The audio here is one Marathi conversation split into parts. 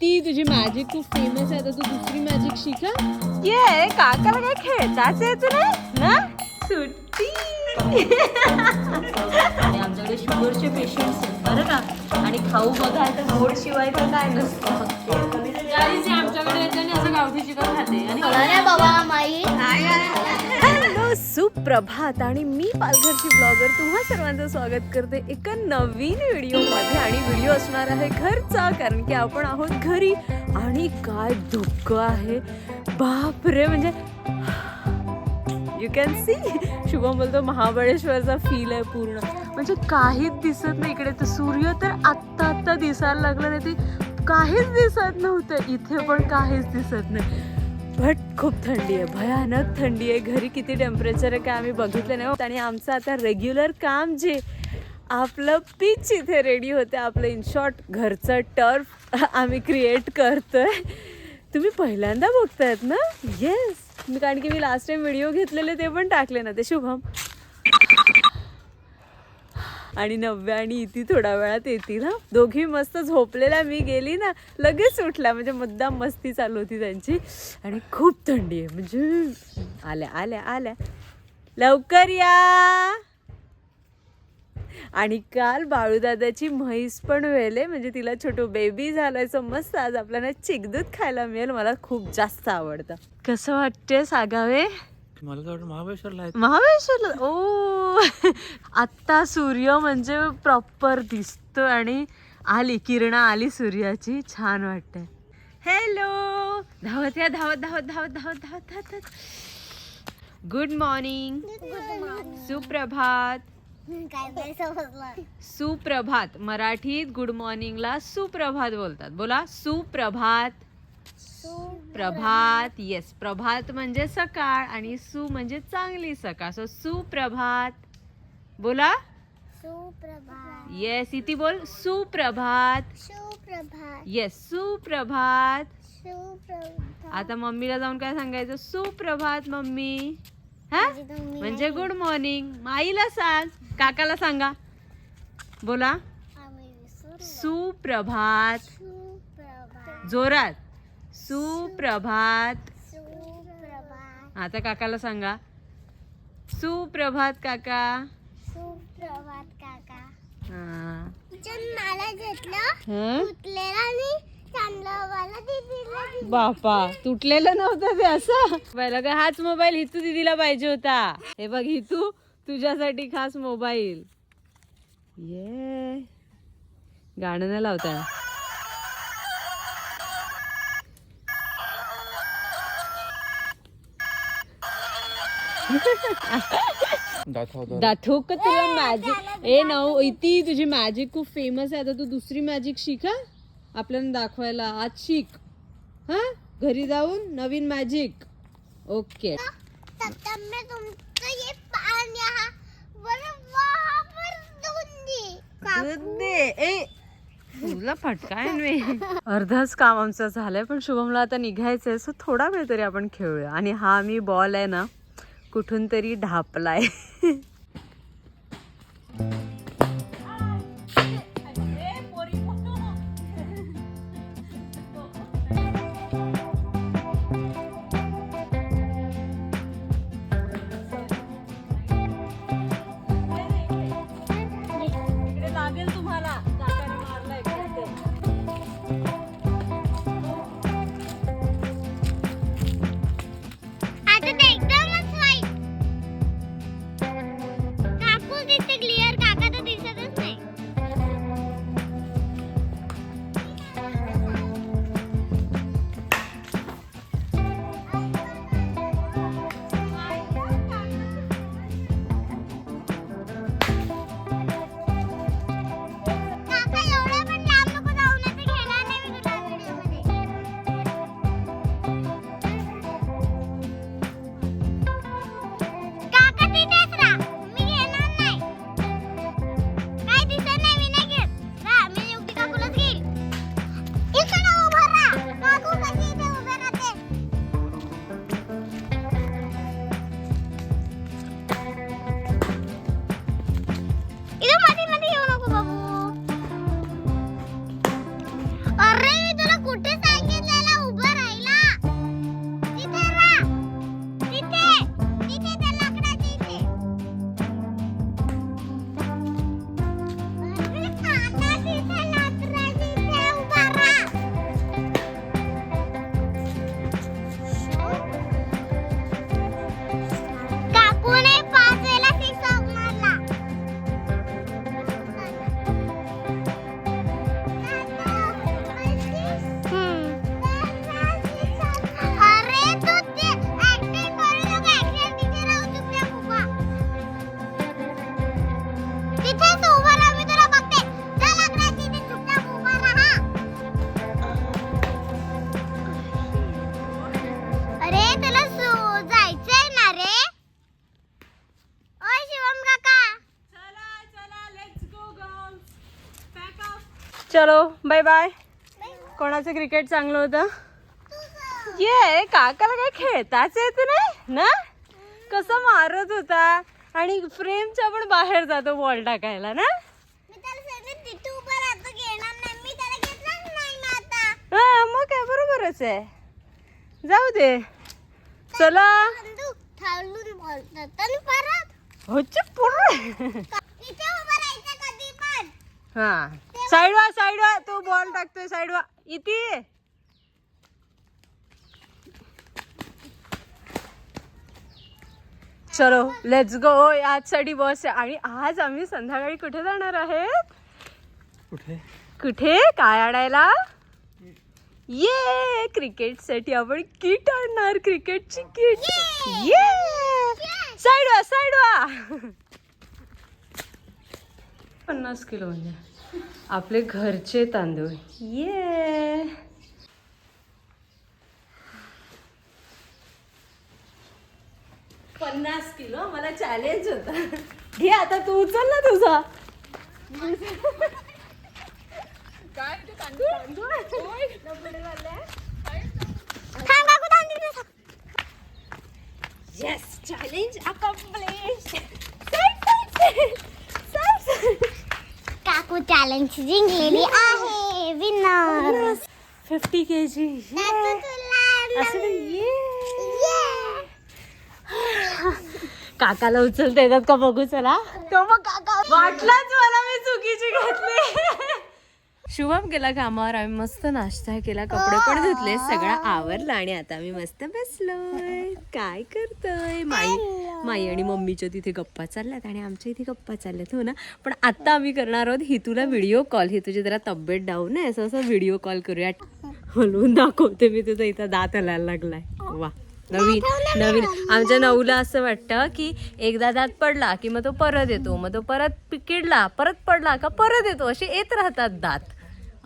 ती तुझी मॅजिक खूप फेमस आहे तर तू दुसरी मॅजिक शिका. ये काकाला काय खेळताच आहे तुला? ना सुट्टी. आणि आमच्याकडे शुगरचे पेशंट्स आहेत बरं का? आणि खाऊ बघाल तर गोड शिवाय तर काय नसतं. आमच्याकडे येते आणि असं गावठी चिकन खाते आणि बाबा माई. सुप्रभात आणि मी पालघरची ब्लॉगर तुम्हा सर्वांचं स्वागत करते एका नवीन व्हिडिओमध्ये आणि व्हिडिओ असणार आहे घरचा कारण की आपण आहोत घरी. आणि काय दुःख आहे. बाप रे म्हणजे यू कॅन सी शुभम बोलतो महाबळेश्वरचा फील आहे पूर्ण. म्हणजे काहीच दिसत नाही इकडे. तर सूर्य तर आत्ता आत्ता दिसायला लागलं नाही ते काहीच दिसत नव्हतं. इथे पण काहीच दिसत नाही. बट खूप थंडी आहे भयानक थंडी आहे. घरी किती टेम्परेचर आहे काय आम्ही बघितलं नाही हो. आणि आमचं आता रेग्युलर काम जे आपलं पिच इथे रेडी होते. आपलं इन शॉर्ट घरचं टर्फ आम्ही क्रिएट करतोय. तुम्ही पहिल्यांदा बघतायत ना? येस मी कारण की मी लास्ट टाइम व्हिडिओ घेतलेले ते पण टाकले ना ते शुभम. आणि नव्या आणि इथे थोड्या वेळात येतील हा? दोघी मस्त झोपलेल्या मी गेली ना लगेच उठल्या. म्हणजे मुद्दाम मस्ती चालू होती त्यांची. आणि खूप थंडी आहे. म्हणजे आल्या आल्या आल्या. लवकर या! आणि काल बाळूदादाची म्हैस पण वेले. म्हणजे तिला छोटं बेबी झालायचं मस्त आज आपल्याला चिकदूध खायला मिळेल. मला खूप जास्त आवडतं. कसं वाटते सागावे? मला तर महाबळेश्वरला आहे महाबळेश्वरला? ओ. आत्ता सूर्य म्हणजे प्रॉपर दिसतो आणि आली किरणा आली सूर्याची. छान वाटते हॅलो धावत या धावत धावत धावत धावत धावत धावत गुड मॉर्निंग सुप्रभात. काय सुप्रभात. मराठीत गुड मॉर्निंगला सुप्रभात बोलतात. बोला सुप्रभात. प्रभात येस प्रभात म्हणजे सकाळ आणि सु म्हणजे चांगली सकाळ. सो सुप्रभात. बोला. सुप्रभात. येस इथे बोल. सुप्रभात. सुप्रभात. येस सुप्रभात. सुप्रभात. आता मम्मीला जाऊन काय सांगायचं? सुप्रभात मम्मी. हा? म्हणजे गुड मॉर्निंग आईला सांग. काकाला सांगा. बोला. सुप्रभात. जोरात. सुप्रभात. सुप्रभात. आता काकाला सांगा. सुप्रभात काका. सुप्रभात काका. हा. तिच्या मला घेतलं. हं? तुटलेला आणि चांगलं मला दिदीला दिलं. बापा तुटलेलं नव्हतं ते असं. पहिलं काय हाच मोबाईल हितू दिदीला पाहिजे होता. हे बघ हितू तुझ्यासाठी खास मोबाईल. ये. गाणं नाही लावताय. दाखव. दाखव का तुला मॅजिक ए नऊ इथे तुझी मॅजिक खूप फेमस आहे. आता तू दुसरी मॅजिक शिक हा? आपल्याला दाखवायला. आज शिक. हा? घरी जाऊन नवीन मॅजिक ओके तब मैं तुमको ये पानी यहाँ बरं वहाँ पर दूंगी ए तुला फटकाय मी अर्धच काम आमचं झालंय पण शुभमला आता निघायचंय सो थोडा वेळ तरी आपण खेळूया. आणि हा मी बॉल आहे ना कुठून तरी ढापलाय. Bye bye. कोणाचं क्रिकेट चांगलं होतं? ये काकाला काय खेळताच येत नाही ना? कसं मारत होता? आणि फ्रेमच्या पण बाहेर जातो बॉल टाकायला ना? हा मग काय बरोबरच आहे. जाऊ दे. चला. पण. हा. साईड वा साईड वा तो बॉल टाकतोय साईड वा इथे. चलो लेट्स गो आजसाठी बस आहे. आणि आज आम्ही संध्याकाळी कुठे जाणार आहेत? कुठे? कुठे? काय आणायला? ये क्रिकेटसाठी आपण किट आणणार क्रिकेटची किट ये साईड वा साईड वा पन्नास किलो म्हणजे. आपले घरचे तांदूळ. ये पन्नास किलो? मला चॅलेंज होता. घे आता तू उचल ना तुझा. काय ते तांदूळ? तांदूळ डबडे झाले थांब काकू थांब येस चॅलेंज अकम्प्लिश काकू चॅलेंज जिंकलेली आहे. विनर फिफ्टी के जी असं काय? ये काकाला उचलता येतात का बघू चला. तो मग काका वाटलाच मला मी चुकीची घेतली. शुभम गेला कामावर आम्ही मस्त नाश्ता केला कपडे पण धुतले सगळं आवरलं आणि आता आम्ही मस्त बसलोय. काय करतोय? माई माई आणि मम्मीच्या तिथे गप्पा चालल्यात आणि आमच्या इथे गप्पा चालल्यात हो ना? पण आता आम्ही करणार आहोत ही तुला व्हिडिओ कॉल ही तुझी जरा तब्येत डाऊन आहे असं असं व्हिडिओ कॉल करूया. हलवून दाखवते मी तुझा इथं दात हलायला लागलाय. वा. नवीन नवीन आमच्या नऊला असं वाटतं की एकदा दात पडला की मग तो परत येतो मग तो परत पि- किडला परत पडला का परत येतो असे येत राहतात दात.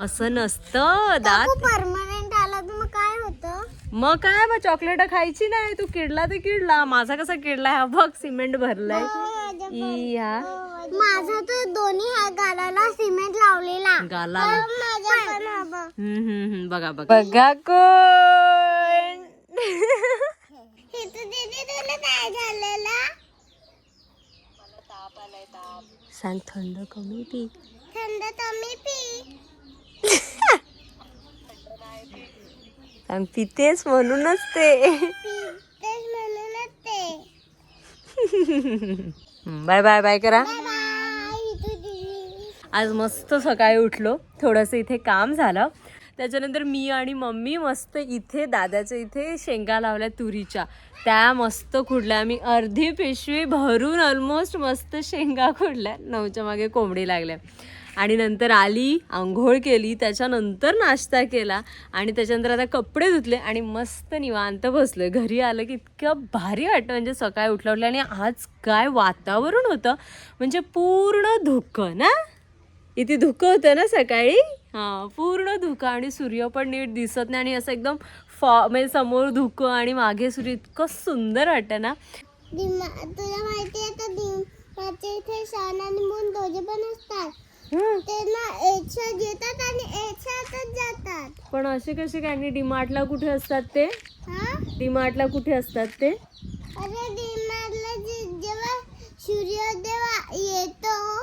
असं नसतं दात परमनंट आला तर मग काय होतं? मग काय मग चॉकलेट खायची नाही तू किडला तर किडला. माझा कसा किडला हा बघ सिमेंट भरलाय. ई हा माझा तर दोन्ही हात गालाला सिमेंट लावलेला. गाला माझ्या पण हा बघ. हम्म हम्म हम्म बघा बघा. बघा कोण. हे तर दीदी तुला काय झालेलं? सांग थंड कमी पी. थंड कमी पी. सांग पितेस म्हणूनच ते. बाय बाय बाय करा. आज मस्त सकाळी उठलो. थोडंसं इथे काम झालं. त्याच्यानंतर मी आणि मम्मी मस्त इथे दादाच्या इथे शेंगा लावल्या तुरीच्या. त्या मस्त खुडल्या. मी अर्धी पिशवी भरून ऑलमोस्ट मस्त शेंगा खुडल्या. नऊच्या मागे कोंबडी लागल्या. आणि नंतर आली आंघोळ केली त्याच्यानंतर नाश्ता केला आणि त्याच्यानंतर आता कपडे धुतले आणि मस्त निवांत बसलोय. घरी आलं की इतकं भारी वाटतं. म्हणजे सकाळी उठलं उठलं आणि आज काय वातावरण होतं. म्हणजे पूर्ण धुकं ना? इथे धुकं होतं ना सकाळी? हां पूर्ण धुकं आणि सूर्य पण नीट दिसत नाही आणि असं एकदम फॉ म्हणजे समोर धुकं आणि मागे सूर्य इतकं सुंदर वाटतं ना. तुला माहिती आहे तर इथे सन आणि मून दोघे पण असतात. येतात आणि जातात. पण असे कसे काय डीमार्टला कुठे असतात ते? हा? डीमार्टला कुठे असतात ते? अरे जे- जेव्हा सूर्योदय वा- येतो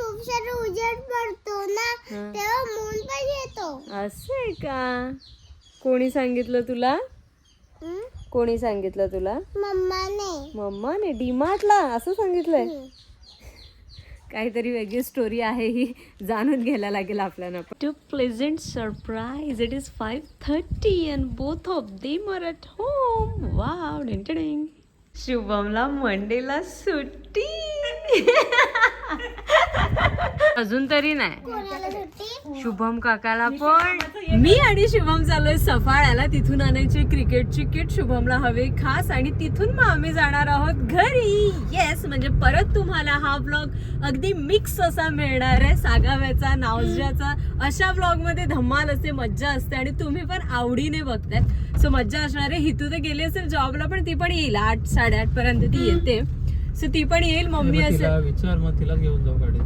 उजेड पडतो ना हा. तेव्हा मून पण येतो. असं आहे का? कोणी सांगितलं तुला? हं? कोणी सांगितलं तुला? मम्माने. मम्माने? डीमार्टला? असं सांगितलंय? हं. काहीतरी वेगळी स्टोरी आहे ही. जाणून घ्यायला लागेल आपल्याला two pleasant surprise it is five thirty and both of them are at home wow डेंटडिंग शुभमला मंडेला सुट्टी. अजून तरी नाही. शुभम काकाला पण. मी आणि शुभम चाललोय सफाळ्याला. तिथून आणायची क्रिकेटची किट शुभमला हवे खास आणि तिथून मग आम्ही जाणार आहोत घरी. येस म्हणजे परत तुम्हाला हा ब्लॉग अगदी मिक्स असा मिळणार आहे. सागाव्याचा नावजाचा अशा ब्लॉगमध्ये धमाल असते मज्जा असते आणि तुम्ही पण आवडीने बघताय. सो मज्जा असणार आहे. हितू तर गेली असेल जॉबला पण ती पण येईल. आठ साडेआठ पर्यंत ती येते. सो ती पण येईल. मम्मी असेल. विचार मग तिला घेऊन जाऊ गाडी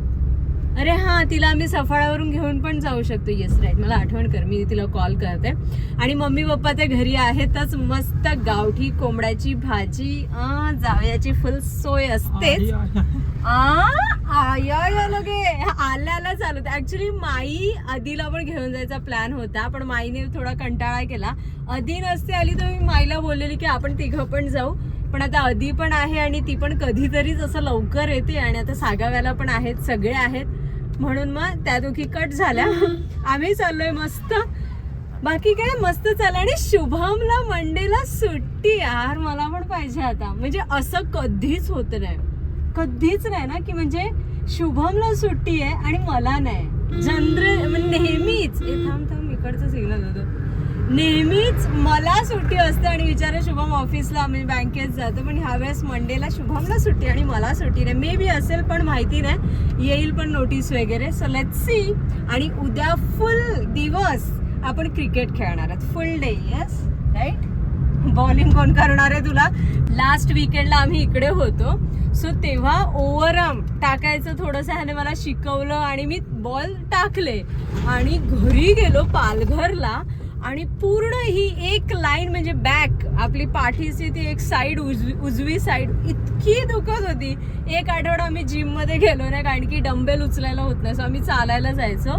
अरे हा तिला आम्ही सफाळावरून घेऊन पण जाऊ शकतो. येस राईट मला आठवण कर मी तिला कॉल करते. आणि मम्मी पप्पा ते घरी आहेतच मस्त गावठी कोंबड्याची भाजी जावयाची फुल सोय असतेच. आ, आया या लगे. आल्या आल्या चालू ऍक्च्युली माई आधीला पण घेऊन जायचा प्लॅन होता पण माईने थोडा कंटाळा केला. आधी नसते आली तर मी माईला बोललेली की आपण तिघं पण जाऊ. पण आता आधी पण आहे आणि ती पण कधीतरीच असं लवकर येते आणि आता सागाव्याला पण आहेत सगळे आहेत. म्हणून मग त्या दोघी कट झाल्या. आम्ही चाललोय मस्त. बाकी काय मस्त चाललं. आणि शुभमला मंडेला सुट्टी यार मला पण पाहिजे आता. म्हणजे असं कधीच होत नाही. कधीच नाही ना की म्हणजे शुभमला सुट्टी आहे आणि मला नाही. जनरल नेहमीच. ए, थांब थांब इकडचं सिग्नल होतो नेहमीच मला सुट्टी असते आणि विचारा शुभम ऑफिसला म्हणजे बँकेत जातो पण ह्यावेळेस मंडेला शुभमला सुट्टी आणि मला सुट्टी नाही. मे बी असेल पण माहिती नाही. येईल पण नोटीस वगैरे. सो लेट सी आणि उद्या फुल दिवस आपण क्रिकेट खेळणार आहोत. Full day yes right bowling कोण करणार आहे तुला? लास्ट विकेंडला आम्ही इकडे होतो. सो तेव्हा ओव्हरआर्म टाकायचं थोडंसं ह्याने मला शिकवलं आणि मी बॉल टाकले. आणि घरी गेलो पालघरला. आणि पूर्ण ही एक लाईन म्हणजे बॅक आपली पाठीची ती एक साईड उजवी उजवी साईड इतकी दुखत होती. एक आठवडा आम्ही जिममध्ये गेलो नाही कारण की डंबेल उचलायला होत नाही सो आम्ही चालायला जायचो.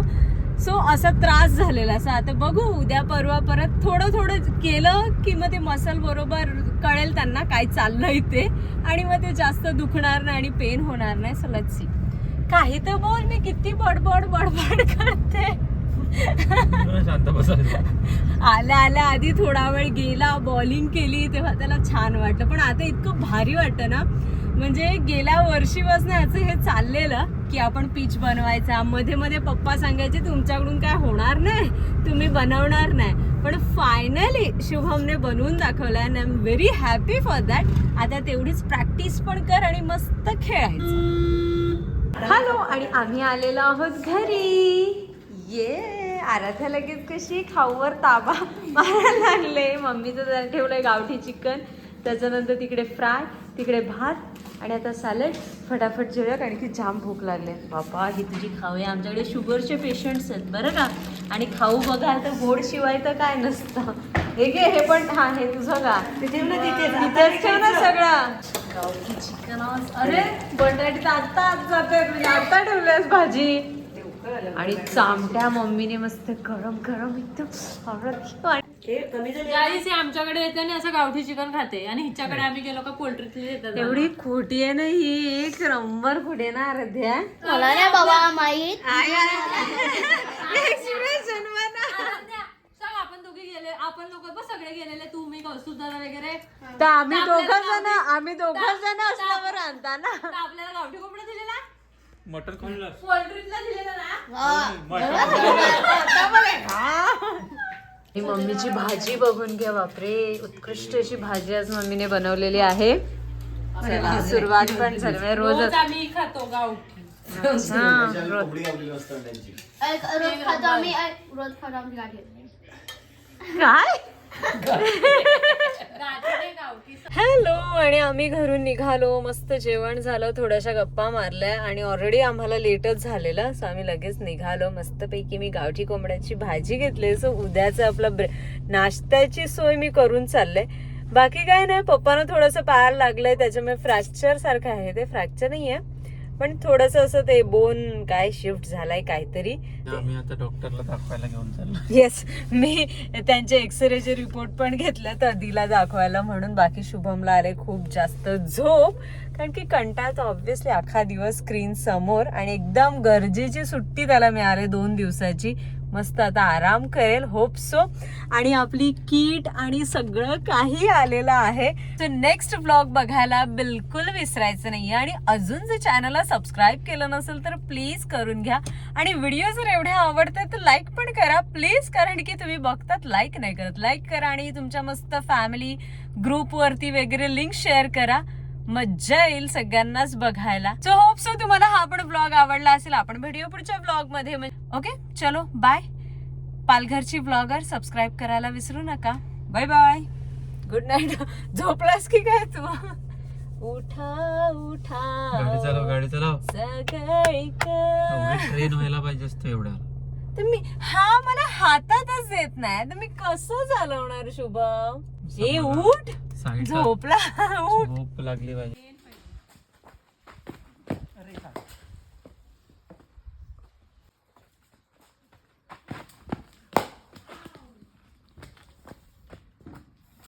सो असा त्रास झालेला. असा आता बघू उद्या परवा परत थोडं थोडं केलं की मग ते मसल बरोबर कळेल त्यांना काय चाललंय ते. आणि मग ते जास्त दुखणार नाही आणि पेन होणार नाही. सो सी काही तर बोल मी किती बडबड बडबड करते. शांत बसायचं आल्या आल्या आधी थोडा वेळ गेला बॉलिंग केली तेव्हा त्याला छान वाटलं. पण आता इतकं भारी वाटतं ना. म्हणजे गेल्या वर्षीपासून ह्याचं हे चाललेलं की आपण पिच बनवायचा. मध्ये मध्ये पप्पा सांगायचे तुमच्याकडून काय होणार नाही? तुम्ही बनवणार नाही. पण फायनली शुभमने बनवून दाखवलं and I am very happy for that आता तेवढीच प्रॅक्टिस पण कर आणि मस्त खेळायचं. हॅलो आणि आम्ही आलेलो आहोत घरी. ये आराध्या लगेच कशी खाऊवर ताबा मारायला लागले. मम्मीचं जरा ठेवलंय गावठी चिकन त्याच्यानंतर तिकडे फ्राय तिकडे भात आणि आता सॅलड. फटाफट जेवूया कारण की जाम भूक लागले. बाबा ही तुझी खाऊ आहे. आमच्याकडे शुगरचे पेशंट्स आहेत बरं का? आणि खाऊ बघाल तर गोड शिवाय तर काय नसतं. हे घे हे पण हा हे तुझं का ठेव ना तिथे तिथेच ठेव ना सगळं. गावठी चिकन अरे बटाटे तर आत्ता आत जाते म्हणजे आत्ता ठेवल्यास भाजी. आणि चामट्या मम्मीने मस्त गरम गरम एकदम गाईस आमच्याकडे येते आणि असं गावठी चिकन खाते. आणि हिच्याकडे आम्ही गेलो का पोल्ट्रीतले येतात एवढी खोटी आहे ना ही एक नंबर खोटी आहे ना आराध्या. मला नाही बाबा माहीत आपण दोघे गेले आपण लोक बघ सगळे गेलेले तू मी कौस्तुभ दादा वगैरे. तर आम्ही दोघं जण आम्ही दोघं जण असल्यावर आणता ना. आपल्याला गावठी कोंबडा दिलेला? मटन खाल्लं पोल्ट्रीतला दिलेला ना? ही. मम्मीची भाजी बघून घ्या बापरे. उत्कृष्ट अशी भाजी आज मम्मीने बनवलेली आहे. सुरुवात पण झाली. म्हणजे रोज रोजच आम्ही खातो गावठी. हा, रोज. रोज खातो आम्ही. रोज खातो आमची गाठी काय? हॅलो आणि आम्ही घरून निघालो. मस्त जेवण झालं थोड्याशा गप्पा मारल्या आणि ऑलरेडी आम्हाला लेटच झालेलं सो आम्ही लगेच निघालो. मस्तपैकी मी गावठी कोंबड्याची भाजी घेतली सो उद्याचं आपलं ब्रे नाश्त्याची सोय मी करून चालले. बाकी काय नाही पप्पानं थोडंसं पार लागलंय त्याच्यामुळे फ्रॅक्चर सारखं आहे ते. फ्रॅक्चर नाही आहे पण थोडस असं ते बोन काय शिफ्ट झालाय काहीतरी. आम्ही आता डॉक्टरला दाखवायला घेऊन चाललो येस मी त्यांचे एक्सरेचे रिपोर्ट पण घेतले तर दिला दाखवायला म्हणून. बाकी शुभमला आले खूप जास्त झोप. कारण की कंटाळ तर ऑब्व्हियसली अख्खा दिवस स्क्रीन समोर आणि एकदम गरजेची सुट्टी त्याला मिळाली दोन दिवसाची. मस्त आता आराम करेल होप सो आणि आपली किट आणि सगळं काही आलेलं आहे. सो नेक्स्ट ब्लॉग बघायला बिलकुल विसरायचं नाही आणि अजून जर चॅनलला सबस्क्राईब केलं नसेल तर प्लीज करून घ्या. आणि व्हिडिओ जर एवढे आवडतात तर लाईक पण करा. प्लीज कारण की तुम्ही बघतात लाईक नाही करत. लाईक करा आणि तुमच्या मस्त फॅमिली ग्रुपवरती वगैरे लिंक शेअर करा. मज्जा येईल सगळ्यांनाच बघायला. सो होप सो तुम्हाला हा पण ब्लॉग आवडला असेल. आपण भेटूया पुढच्या ब्लॉगमध्ये. ओके चलो बाय पालघरची ब्लॉगर सबस्क्राईब करायला विसरू नका. बाय बाय गुड नाईट झोपलास की काय तू? उठा उठा. गाडी चालव गाडी चालव. सकाळी ट्रेन व्हायला पाहिजे असतो एवढा तर मी हा मला हातातच येत नाही. तर मी कसं चालवणार शुभम? ए झोपला उठ झोप लागली पाहिजे.